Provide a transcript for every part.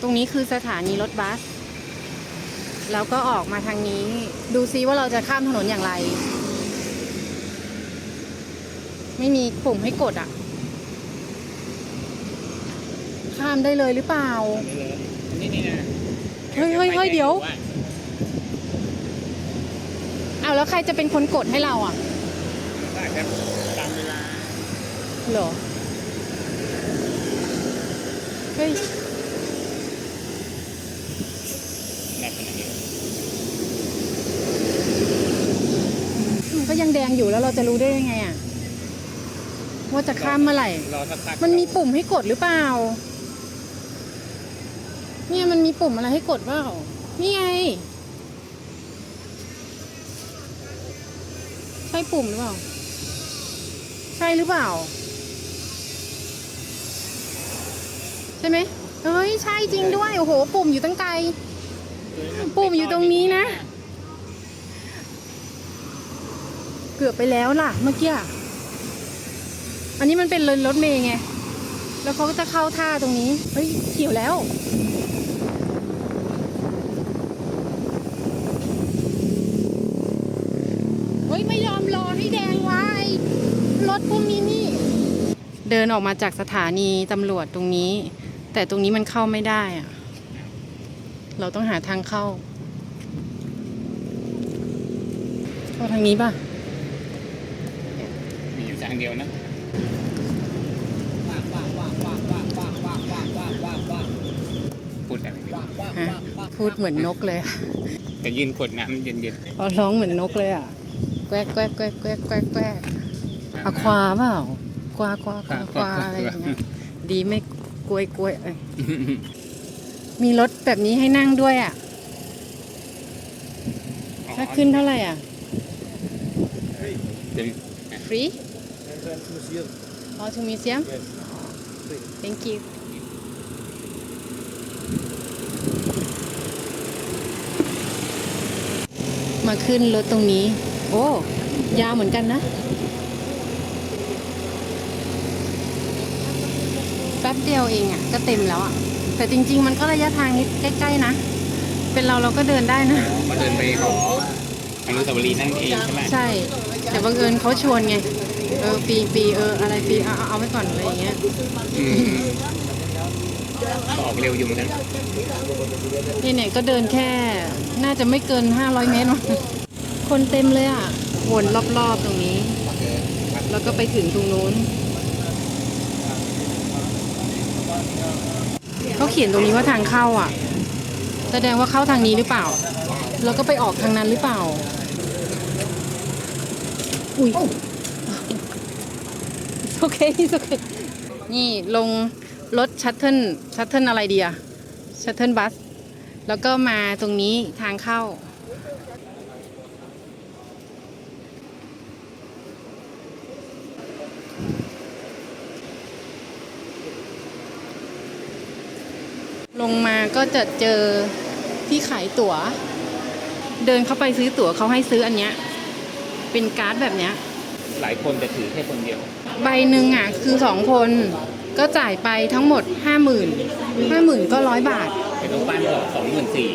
ตรงนี้คือสถานีรถบัส แล้วก็ออกมาทางนี้ ดูซิว่าเราจะข้ามถนนอย่างไร ไม่มีปุ่มให้กดอะ ข้ามได้เลยหรือเปล่า นี่นี่นะเฮ้ยเฮ้ยเฮ้ยเดี๋ยว เอาแล้วใครจะเป็นคนกดให้เราอะก็อาจจะตามเวลาเหรอ เฮ้ย แบบขนาดนี้ มันก็ยังแดง อยู่แล้วเราจะรู้ได้ยังไงอะว่าจะข้ามเมื่อไหร่ รอสักพักมันมีปุ่มให้กดหรือเปล่า เนี่ยมันมีปุ่มอะไรให้กดเปล่านี่ไง ใช่ปุ่มหรือเปล่า ใช่หรือเปล่า ใช่ไหมเฮ้ย ใช่จริงด้วย โอ้โห ปุ่มอยู่ตั้งไกล ปุ่มอยู่ตรงนี้นะ เกือบไปแล้วล่ะ เมื่อกี้ อันนี้มันเป็นเลนรถเมย์ไง แล้วเขาก็จะเข้าท่าตรงนี้ เฮ้ยเกี่ยวแล้ว เฮ้ย ไม่ยอมรอให้แดงไว้ รถพวกนี้นี่ เดินออกมาจากสถานีตำรวจตรงนี้ แต่ตรงนี้มันเข้าไม่ได้อะเราต้องหาทางเข้าเข้าทางนี้ป่ะ อยู่ทางเดียวนะพูดอะไรดีฮะพูดเหมือนนกเลยอะแต่ยืนขวดน้ำเย็นอ๋อร้องเหมือนนกเลยอะ แกวกแกวกแกวกแกวกแกวกแกวกอะควาเปล่ากวากวากวากวาอะไรอย่างเงี้ยดีไม่กลวยกลวยเอ้ยๆมีรถแบบนี้ให้นั่งด้วยอะ ถ้าขึ้นเท่าไหร่อะเป็นฟรี อ๋อ to museum thank you มาขึ้นรถตรงนี้ โอ้ ยาวเหมือนกันนะ แป๊บเดียวเองอะ ก็เต็มแล้วอะ แต่จริง ๆ มันก็ระยะทางนิดใกล้ ๆ นะ เป็นเราเราก็เดินได้นะ มาเดินไปขออนุสาวรีย์นั่นเองใช่ไหม ใช่ แต่บังเอิญเขาชวนไง เออปีปีเอออะไรปีเอาเอาเอาไว้ก่อนอะไรอย่างเงี้ยอืมก็ออกเร็วอยู่เหมือนกันนี่เนี่ยก็เดินแค่น่าจะไม่เกิน 500 เมตรมั้งคนเต็มเลยอะวนรอบๆตรงนี้ แล้วก็ไปถึงตรงนู้นเขาเขียนตรงนี้ว่าทางเข้าอะ แสดงว่าเข้าทางนี้หรือเปล่า แล้วก็ไปออกทางนั้นหรือเปล่า อุ้ย โอเคโอเคนี่ลงรถชัตเทิลชัตเทิลอะไรดีอะชัตเทิลบัส แล้วก็มาตรงนี้ทางเข้า ลงมาก็จะเจอที่ขายตั๋ว เดินเข้าไปซื้อตั๋วเขาให้ซื้ออันเนี้ย เป็นการ์ดแบบเนี้ย หลายคนแต่ถือแค่คนเดียว ใบหนึ่งอะคือสองคนก็จ่ายไปทั้งหมดห้าหมื่นห้าหมื่นก็ร้อยบาทแต่ตรงป้ายบอกสองหมื่นสี่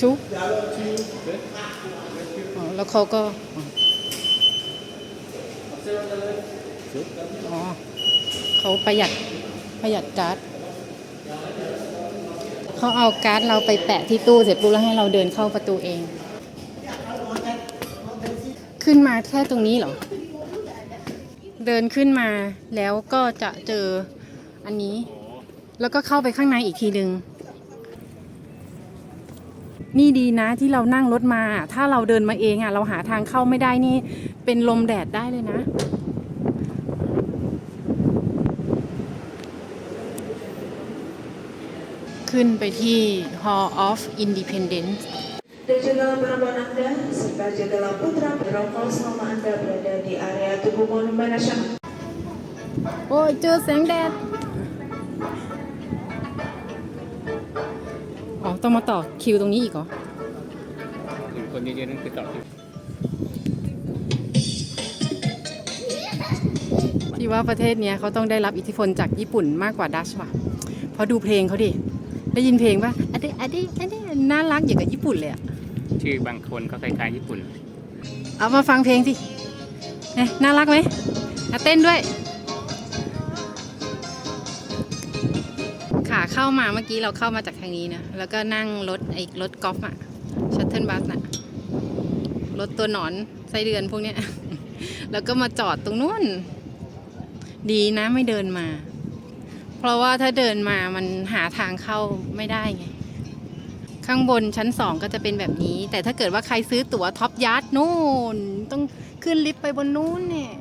ชุบอ๋อแล้วเขาก็อ๋อเขาประหยัดประหยัดการ์ดเขาเอาการ์ดเราไปแปะที่ตู้เสร็จปุ๊บแล้วให้เราเดินเข้าประตูเอง ขึ้นมาแค่ตรงนี้เหรอ เดินขึ้นมาแล้วก็จะเจออันนี้ แล้วก็เข้าไปข้างในอีกทีหนึ่งนี่ดีนะที่เรานั่งรถมา ถ้าเราเดินมาเองอะ เราหาทางเข้าไม่ได้นี่ เป็นลมแดดได้เลยนะ ขึ้นไปที่ Hall of Independence Dan jagalah perempuan Anda serta jagalah putra berongkol selama Anda berada di area tubuh Monumen Nasional. โอ้ยเจอแสงแดดอ๋อต้องมาต่อคิวตรงนี้อีกเหรอ คนเยอะๆนั่นคือต่อคิวพี่ว่าประเทศเนี้ยเขาต้องได้รับอิทธิพลจากญี่ปุ่นมากกว่าดัชว่ะ เพราะดูเพลงเขาดิ ได้ยินเพลงป่ะอันนี้อันนี้อันนี้น่ารักอย่างกับญี่ปุ่นเลยอะ ชื่อบางคนก็คล้ายๆญี่ปุ่น เอามาฟังเพลงสิน่ารักไหมอะเต้นด้วย ขาเข้ามาเมื่อกี้เราเข้ามาจากทางนี้นะ แล้วก็นั่งรถไอ้รถกอล์ฟอะชัตเทิลบัสน่ะ รถตัวหนอนไส้เดือนพวกเนี้ย แล้วก็มาจอดตรงนู้น ดีนะไม่เดินมา เพราะว่าถ้าเดินมามันหาทางเข้าไม่ได้ไง ข้างบนชั้นสองก็จะเป็นแบบนี้ แต่ถ้าเกิดว่าใครซื้อตั๋วท็อปยาร์ดนู่น ต้องขึ้นลิฟต์ไปบนนู้นเนี่ย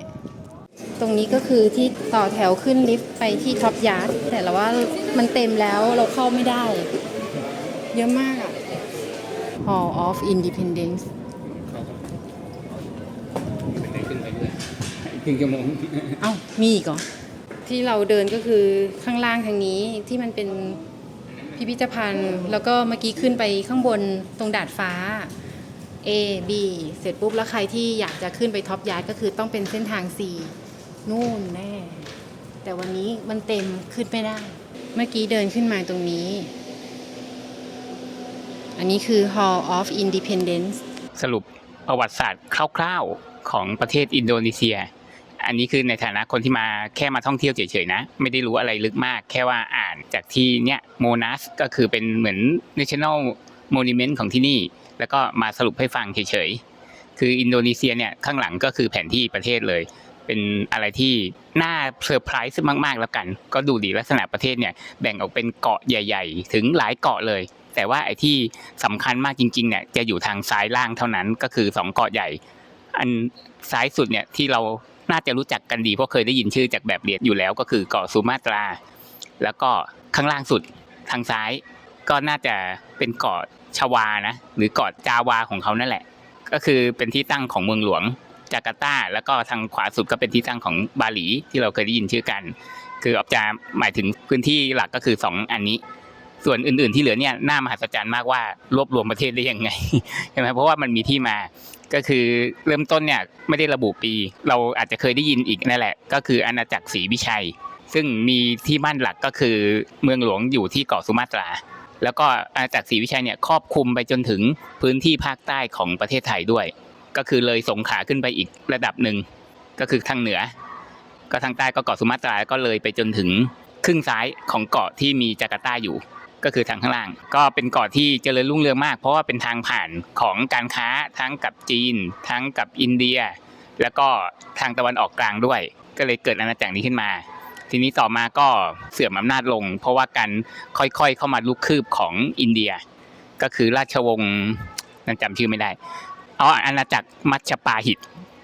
ตรงนี้ก็คือที่ต่อแถวขึ้นลิฟต์ไปที่ท็อปยาร์ดแต่เราว่ามันเต็มแล้วเราเข้าไม่ได้ เยอะมากอะ Hall of Independence เขาก็ไม่ได้ขึ้นไปเรื่อยอีกครึ่งชั่วโมงเอ้ามีอีกเหรอที่เราเดินก็คือข้างล่างทางนี้ที่มันเป็น พิพิธภัณฑ์ แล้วก็เมื่อกี้ขึ้นไปข้างบนตรงดาดฟ้า A B เสร็จปุ๊บแล้วใครที่อยากจะขึ้นไปท็อปยาร์ดก็คือต้องเป็นเส้นทาง C นู่นแน่ แต่วันนี้มันเต็มขึ้นไม่ได้ เมื่อกี้เดินขึ้นมาตรงนี้ อันนี้คือ Hall of Independence สรุปประวัติศาสตร์คร่าวๆของประเทศอินโดนีเซีย อันนี้คือในฐานะคนที่มาแค่มาท่องเที่ยวเฉยๆนะ ไม่ได้รู้อะไรลึกมาก แค่ว่าอ่านจากที่เนี้ยโมนัสก็คือเป็นเหมือน national monument ของที่นี่ แล้วก็มาสรุปให้ฟังเฉยๆ คืออินโดนีเซียเนี่ยข้างหลังก็คือแผนที่ประเทศเลย เป็นอะไรที่น่าเซอร์ไพรส์มากๆแล้วกัน ก็ดูดีลักษณะประเทศเนี่ยแบ่งออกเป็นเกาะใหญ่ ๆ ถึงหลายเกาะเลยแต่ว่าไอ้ที่สำคัญมากจริงๆเนี่ยจะอยู่ทางซ้ายล่างเท่านั้นก็คือสองเกาะใหญ่ อันซ้ายสุดเนี่ยที่เรา น่าจะรู้จักกันดีเพราะเคยได้ยินชื่อจากแบบเรียนอยู่แล้วก็คือเกาะซูมาตรา แล้วก็ข้างล่างสุดทางซ้าย ก็น่าจะเป็นเกาะชวานะ หรือเกาะจาวาของเขานั่นแหละ ก็คือเป็นที่ตั้งของเมืองหลวงจาการ์ตา แล้วก็ทางขวาสุดก็เป็นที่ตั้งของบาหลีที่เราเคยได้ยินชื่อกัน คือออกจะหมายถึงพื้นที่หลักก็คือสองอันนี้ ส่วนอื่นๆที่เหลือเนี่ยน่ามหัศจรรย์มากว่ารวบรวมประเทศได้ยังไงใช่ไหมเพราะว่ามันมีที่มา ก็คือเริ่มต้นเนี่ยไม่ได้ระบุปี เราอาจจะเคยได้ยินอีกนั่นแหละ ก็คืออาณาจักรศรีวิชัย ซึ่งมีที่มั่นหลักก็คือเมืองหลวงอยู่ที่เกาะสุมาตรา แล้วก็อาณาจักรศรีวิชัยเนี่ยครอบคลุมไปจนถึงพื้นที่ภาคใต้ของประเทศไทยด้วย ก็คือเลยสงขลาขึ้นไปอีกระดับหนึ่งก็คือทางเหนือ ก็ทางใต้ก็เกาะสุมาตราก็เลยไปจนถึงครึ่งซ้ายของเกาะที่มีจาการ์ตาอยู่ ก็คือทางข้างล่าง ก็เป็นเกาะที่เจริญรุ่งเรืองมากเพราะว่าเป็นทางผ่านของการค้าทั้งกับจีน ทั้งกับอินเดีย แล้วก็ทางตะวันออกกลางด้วย ก็เลยเกิดอาณาจักรนี้ขึ้นมา ทีนี้ต่อมาก็เสื่อมอำนาจลง เพราะว่าการค่อยๆเข้ามาลุกคืบของอินเดีย ก็คือราชวงศ์นั่นจำชื่อไม่ได้เอ๋อาณาจักรมัชฌปาหิต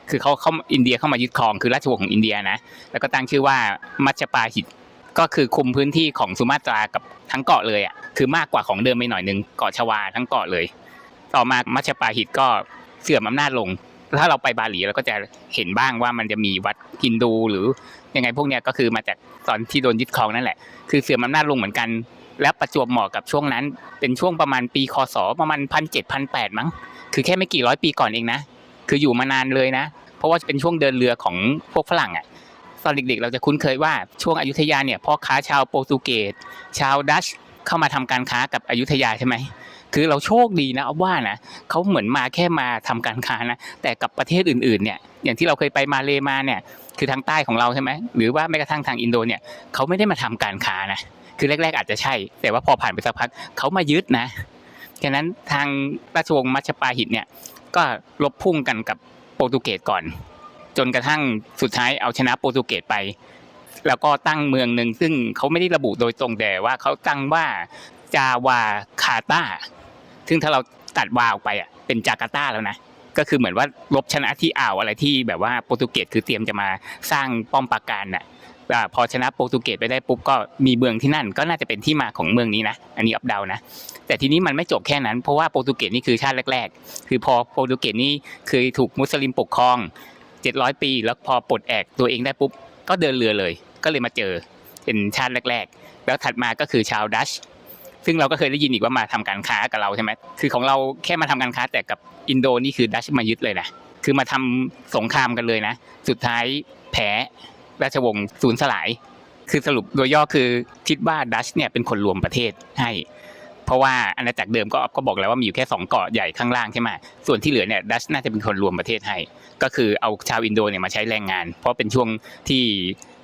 คือเขาเข้าอินเดียเข้ามายึดครองคือราชวงศ์ของอินเดียนะแล้วก็ตั้งชื่อว่ามัชฌปาหิต ก็คือคุมพื้นที่ของสุมาตรากับทั้งเกาะเลยอะคือมากกว่าของเดิมไปหน่อยนึงเกาะชวาทั้งเกาะเลย ต่อมามัชฌปาหิตก็เสื่อมอำนาจลง ถ้าเราไปบาหลีเราก็จะเห็นบ้างว่ามันจะมีวัดฮินดูหรือยังไงพวกเนี้ยก็คือมาจากตอนที่โดนยึดครองนั่นแหละ คือเสื่อมอำนาจลงเหมือนกัน และประจวบเหมาะกับช่วงนั้น เป็นช่วงประมาณปีคศประมาณพันเจ็ดพันแปดมั้ง คือแค่ไม่กี่ร้อยปีก่อนเองนะ คืออยู่มานานเลยนะ เพราะว่าเป็นช่วงเดินเรือของพวกฝรั่งอะ ตอนเด็กๆ เราจะคุ้นเคยว่าช่วงอยุธยาเนี่ยพ่อค้าชาวโปรตุเกสชาวดัชเข้ามาทำการค้ากับอยุธยาใช่ไหมคือเราโชคดีนะเอาว่านะเขาเหมือนมาแค่มาทำการค้านะแต่กับประเทศอื่นๆเนี่ยอย่างที่เราเคยไปมาเลมาเนี่ยคือทางใต้ของเราใช่ไหมหรือว่าแม้กระทั่งทางอินโดเนี่ยเขาไม่ได้มาทำการค้านะคือแรก ๆ อาจจะใช่ แต่ว่าพอผ่านไปสักพักเขามายึดนะฉะนั้นทางราชวงศ์มัชปาหิตเนี่ยก็ลบพุ่งกันกับโปรตุเกสก่อน จนกระทั่งสุดท้ายเอาชนะโปรตุเกสไป แล้วก็ตั้งเมืองหนึ่งซึ่งเขาไม่ได้ระบุโดยตรงแต่ว่าเขาตั้งว่าจาวาคาตาซึ่งถ้าเราตัดวาออกไปอะเป็นจาการ์ตาแล้วนะก็คือเหมือนว่าลบชนะที่อ่าวอะไรที่แบบว่าโปรตุเกสคือเตรียมจะมาสร้างป้อมปราการน่ะพอชนะโปรตุเกสไปได้ปุ๊บก็มีเมืองที่นั่น ก็น่าจะเป็นที่มาของเมืองนี้นะอันนี้อับเดานะแต่ทีนี้มันไม่จบแค่นั้นเพราะว่าโปรตุเกสนี่คือชาติแรก ๆ คือพอโปรตุเกสนี่เคยถูกมุสลิมปกครอง 700 ปี แล้วพอปลดแอกตัวเองได้ปุ๊บ ก็เดินเรือเลย ก็เลยมาเจอเป็นชาติแรก ๆ แล้วถัดมาก็คือชาวดัชซึ่งเราก็เคยได้ยินอีกว่ามาทำการค้ากับเราใช่ไหมคือของเราแค่มาทำการค้าแต่กับอินโดนี่คือดัชมายึดเลยนะคือมาทำสงครามกันเลยนะ สุดท้ายแพ้ราชวงศ์สูญสลาย คือสรุปโดยย่อคือคิดว่าดัชเนี่ยเป็นคนรวมประเทศให้ เพราะว่าอาณาจักรเดิมก็ก็บอกแล้วว่ามีอยู่แค่สองเกาะใหญ่ข้างล่างใช่ไหมส่วนที่เหลือเนี่ยดัชน่าจะเป็นคนรวมประเทศให้ ก็คือเอาชาวอินโดเนี่ยมาใช้แรงงาน เพราะเป็นช่วงที่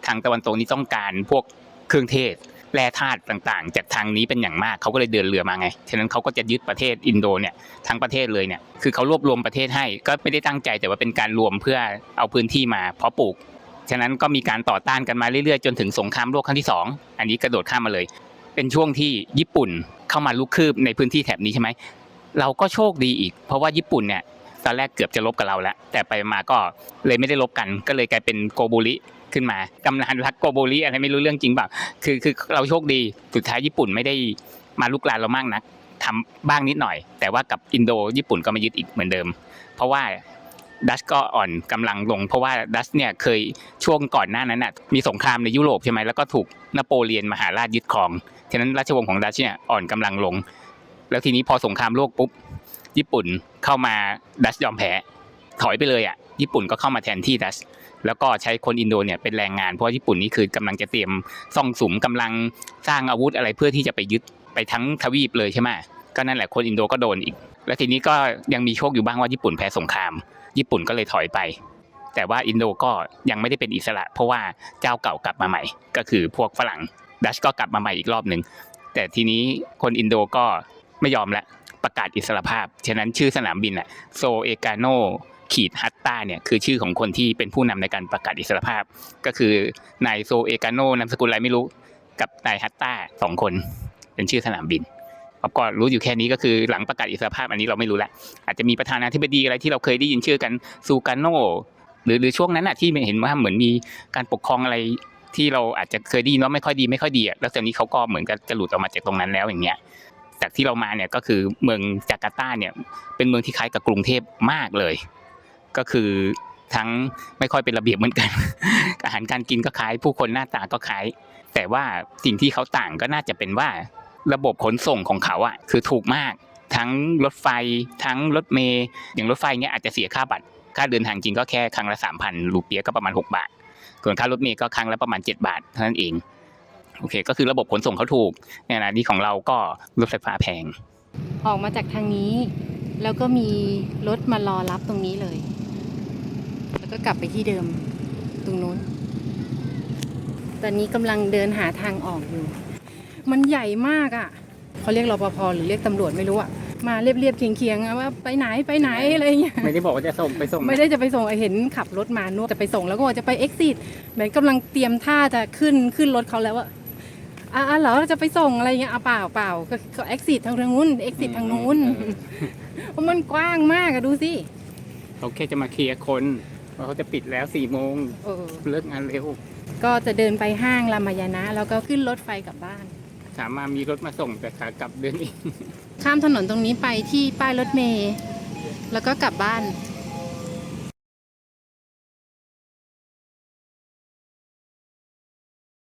ทางตะวันตกนี่ต้องการพวกเครื่องเทศแร่ธาตุต่างๆ จากทางนี้เป็นอย่างมากเขาก็เลยเดินเรือมาไง ฉะนั้นเขาก็จะยึดประเทศอินโดเนี่ยทั้งประเทศเลยเนี่ย คือเขารวบรวมประเทศให้ ก็ไม่ได้ตั้งใจแต่ว่าเป็นการรวมเพื่อเอาพื้นที่มาเพาะปลูก ฉะนั้นก็มีการต่อต้านกันมาเรื่อยๆ จนถึงสงครามโลกครั้งที่สองอันนี้กระโดดข้ามมาเลย เป็นช่วงที่ญี่ปุ่นเข้ามาลุกคืบในพื้นที่แถบนี้ใช่ไหมเราก็โชคดีอีก เพราะว่าญี่ปุ่นเนี่ยตอนแรกเกือบจะลบกับเราแล้ว แต่ไปมาก็เลยไม่ได้ลบกันก็เลยกลายเป็นโกโบริขึ้นมากำนันรักโกโบริอะไรไม่รู้เรื่องจริงเปล่าคือคือเราโชคดีสุดท้ายญี่ปุ่นไม่ได้มาลุกลานเรามากนักทำบ้างนิดหน่อย แต่ว่ากับอินโดญี่ปุ่นก็มายึดอีกเหมือนเดิม เพราะว่าดัชก็อ่อนกำลังลง เพราะว่าดัชเนี่ยเคยช่วงก่อนหน้านั้นน่ะมีสงครามในยุโรปใช่ไหมแล้วก็ถูกนโปเลียนมหาราชยึดครองะนั้นราชวงศ์ของดัชเนี่ยอ่อนกำลังลง แล้วทีนี้พอสงครามโลกปุ๊บญี่ปุ่นเข้ามาดัชยอมแพ้ถอยไปเลยอะญี่ปุ่นก็เข้ามาแทนที่ดัชแล้วก็ใช้คนอินโดเนี่ยเป็นแรงงานเพราะญี่ปุ่นนี่คือกำลังจะเตรียมซ่องสุมกำลังสร้างอาวุธอะไรเพื่อที่จะไปยึดไปทั้งทวีปเลยใช่ไหมก็นั่นแหละคนอินโดก็โดนอีก แล้วทีนี้ก็ยังมีโชคอยู่บ้างว่าญี่ปุ่นแพ้สงคราม ญี่ปุ่นก็เลยถอยไป แต่ว่าอินโดก็ยังไม่ได้เป็นอิสระ เพราะว่าเจ้าเก่ากลับมาใหม่ ก็คือพวกฝรั่ง ดัชก็กลับมาใหม่อีกรอบหนึ่ง แต่ทีนี้คนอินโดก็ไม่ยอมละประกาศอิสรภาพ ฉะนั้นชื่อสนามบินอะโซเอกาโนขีดฮัตตาเนี่ยคือชื่อของคนที่เป็นผู้นำในการประกาศอิสรภาพ ก็คือนายโซเอกาโนนามสกุลอะไรไม่รู้กับนายฮัตตาสองคนเป็นชื่อสนามบินรก็รู้อยู่แค่นี้ก็คือหลังประกาศอิสรภาพอันนี้เราไม่รู้ละอาจจะมีประธานาธิบดีอะไรที่เราเคยได้ยินชื่อกันซูกาโนหรือหรือช่วงนั้นอะที่เห็นว่าเหมือนมีการปกครองอะไร ที่เราอาจจะเคยได้ยินว่าไม่ค่อยดีไม่ค่อยดีอะแล้วตอนนี้เขาก็เหมือนกับจะหลุดออกมาจากตรงนั้นแล้วอย่างเงี้ยจากที่เรามาเนี่ยก็คือเมืองจาการ์ตาเนี่ยเป็นเมืองที่คล้ายกับกรุงเทพมากเลย ก็คือทั้งไม่ค่อยเป็นระเบียบเหมือนกัน อาหารการกินก็คล้าย ผู้คนหน้าตาก็คล้าย แต่ว่าสิ่งที่เขาต่างก็น่าจะเป็นว่าระบบขนส่งของเขาอะคือถูกมาก ทั้งรถไฟ ทั้งรถเมย์อย่างรถไฟเนี่ยอาจจะเสียค่าบัตร ค่าเดินทางจริงก็แค่ครั้งละสามพันรูเปียก็ประมาณหกบาท ส่วนค่ารถเมล์ก็ครั้งละประมาณ 7 บาทเท่านั้นเอง โอเค ก็คือระบบขนส่งเขาถูกเนี่นะนี่ของเราก็รถไฟฟ้าแพง ออกมาจากทางนี้ แล้วก็มีรถมารอรับตรงนี้เลย แล้วก็กลับไปที่เดิมตรงนู้น ตอนนี้กำลังเดินหาทางออกอยู่ มันใหญ่มากอะ่ะเขาเรียกรปภหรือเรียกตำรวจไม่รู้อะ่ะ มาเรียบเรียบๆเคียงเคียงๆอะว่าไปไหนไปไหนอะไรอย่างเงี้ยไม่ได้บอกว่าจะส่งไปส่งไม่ได้จะไปส่งเห็นขับรถมานวดจะไปส่งแล้วก็บอกจะไป exit เหมือนกำลังเตรียมท่าจะขึ้นขึ้นรถเขาแล้วว่าอ่าเหรอจะไปส่งอะไรเงี้ยอะเปล่าเปล่าก็ก็ exit ทางนู้น exit ทางนู้นเพราะมันกว้างมากอะดูสิเขาแค่จะมาเคลียร์คนว่าเขาจะปิดแล้วสี่โมงเออเลิกงานเร็ว ก็จะเดินไปห้างรามายณะแล้วก็ขึ้นรถไฟกลับบ้าน ขามามีรถมาส่งแต่ขากลับเดินเอง ข้ามถนนตรงนี้ไปที่ป้ายรถเมล์แล้วก็กลับบ้าน